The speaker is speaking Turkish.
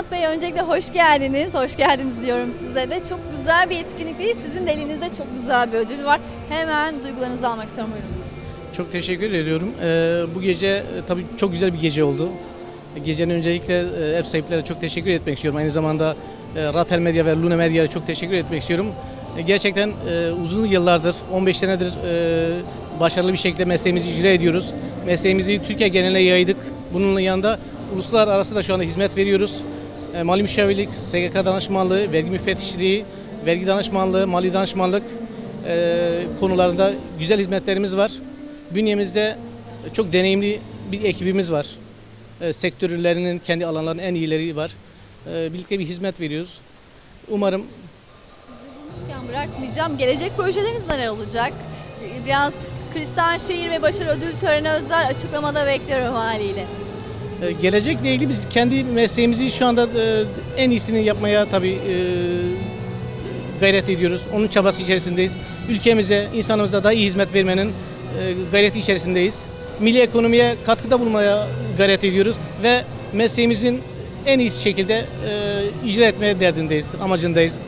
Nihat Bey öncelikle hoş geldiniz. Hoş geldiniz diyorum size de. Çok güzel bir etkinlikteyiz. Sizin de elinizde çok güzel bir ödül var. Hemen duygularınızı almak istiyorum. Buyurun. Çok teşekkür ediyorum. Ee, bu gece e, tabii çok güzel bir gece oldu. Gecenin öncelikle e, ev sahiplerine çok teşekkür etmek istiyorum. Aynı zamanda e, Ratel Medya ve Luna Medya'ya çok teşekkür etmek istiyorum. E, gerçekten e, uzun yıllardır, 15 senedir e, başarılı bir şekilde mesleğimizi icra ediyoruz. Mesleğimizi Türkiye geneline yaydık. Bunun yanında uluslararası da şu anda hizmet veriyoruz. E, mali müşavirlik, SGK danışmanlığı, vergi müfettişliği, vergi danışmanlığı, mali danışmanlık e, konularında güzel hizmetlerimiz var. Bünyemizde çok deneyimli bir ekibimiz var. E, sektörlerinin kendi alanlarının en iyileri var. E, birlikte bir hizmet veriyoruz. Umarım Bulmuşken bırakmayacağım. Gelecek projeleriniz neler olacak? Biraz Kristal Şehir ve Başarı Ödül Töreni özel açıklamada bekliyorum haliyle. E, gelecekle ilgili biz kendi mesleğimizi şu anda e, en iyisini yapmaya tabii e, gayret ediyoruz. Onun çabası içerisindeyiz. Ülkemize, insanımıza daha iyi hizmet vermenin gayreti içerisindeyiz. Milli ekonomiye katkıda bulunmaya gayret ediyoruz ve mesleğimizin en iyi şekilde icra etmeye derdindeyiz, amacındayız.